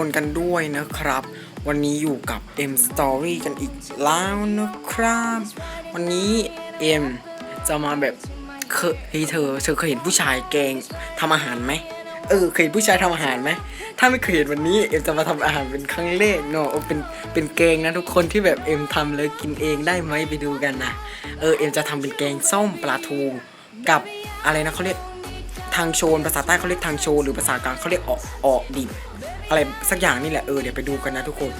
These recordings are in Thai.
คนกันด้วยนะครับ วันนี้อยู่กับ M Story กันอีกแล้วนะครับ วันนี้เอ็มจะมาแบบเคยเฮ้เธอเธอเคยเห็นผู้ชายแกงทำอาหารไหมเออเคยเห็นผู้ชายทำอาหารไหมถ้าไม่เคยเห็นวันนี้เอ็มจะมาทำอาหารเป็นครั้งแรกเนาะเออเป็นเป็นแกงนะทุกคนที่แบบเอ็มทำเลยกินเองได้ไหมไปดูกันนะเออเอ็มจะทำเป็นแกงส้มปลาทูกับอะไรนะเขาเรียกทางโชนภาษาใต้เขาเรียกทางโชนหรือภาษากลางเขาเรียกออกออกดิบ อะไรสักอย่างนี่แหละเออเดี๋ยวไปดูกันนะทุกคน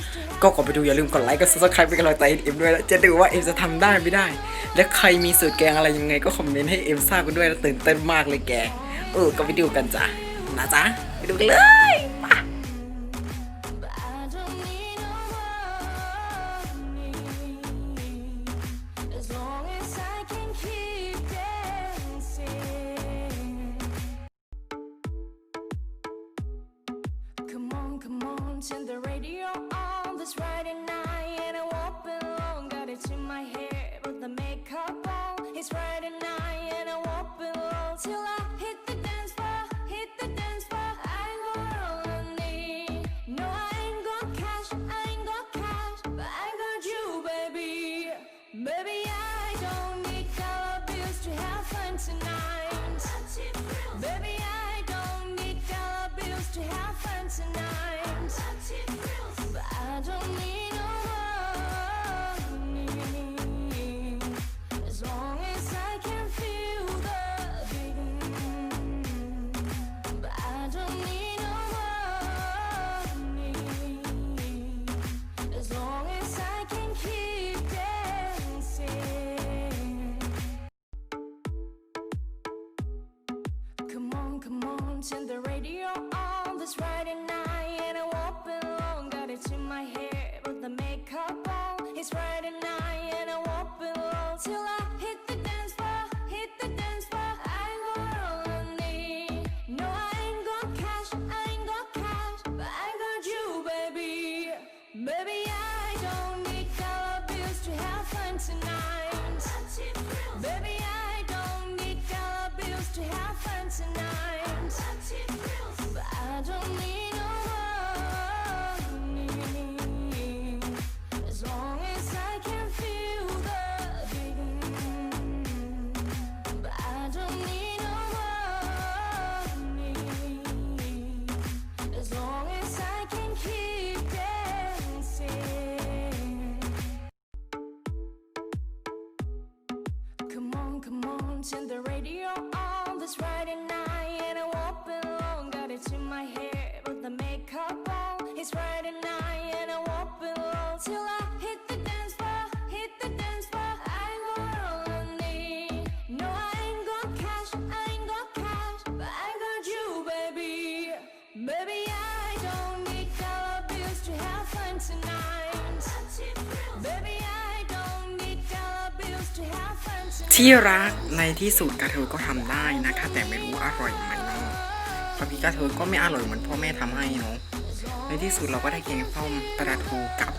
ก็ก่อนไปดูอย่าลืมกดไลค์กดซับสไครป์เป็นกำลังใจให้เอ็มด้วยนะจะดูว่าเอ็มจะทำได้ไม่ได้ และใครมีสูตรแกงอะไรยังไงก็คอมเมนต์ให้เอ็มทราบกันด้วยนะตื่นเต้นมากเลยแก เออก็ไปดูกันจ้ะนะจ๊ะไปดูกันเลย on, turn the radio on this Friday night, and I won't be long. Got it in my hair, put the makeup on. It's Friday night, and I won't be long till I hit the dance floor, hit the dance floor. I got all I need. No, I ain't got cash, I ain't got cash, but I got you, baby. Baby, I don't need dollar bills to have fun tonight. Baby, I don't need dollar bills to have fun tonight. Turn the radio on this Friday night, and I won't be long. Got it in my hair, put the makeup on. It's Friday night, and I won't be long till I hit the dance floor, hit the dance floor. I got all I need. No, I ain't got cash, I ain't got cash, but I got you, baby. Baby, I don't need dollar bills to have fun tonight. comes in the radio. ที่รักในที่สุดกระเทยก็ทำได้นะคะ แต่ไม่รู้อร่อยไหมเนาะพอพี่กระเทยก็ไม่อร่อยเหมือนพ่อแม่ทำให้เนาะในที่สุดเราก็ได้แกงส้มปลาทูกับ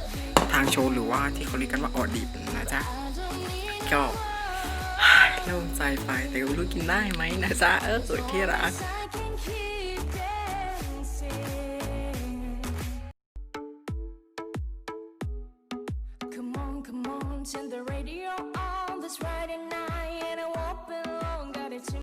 ทางโชว์หรือว่าที่เขาเรียกกันว่าออดิบนะจ๊ะก็โล่งใจไปแต่กูรู้กินได้ไหมนะจ๊ะเออสวยที่รักฉัน the radio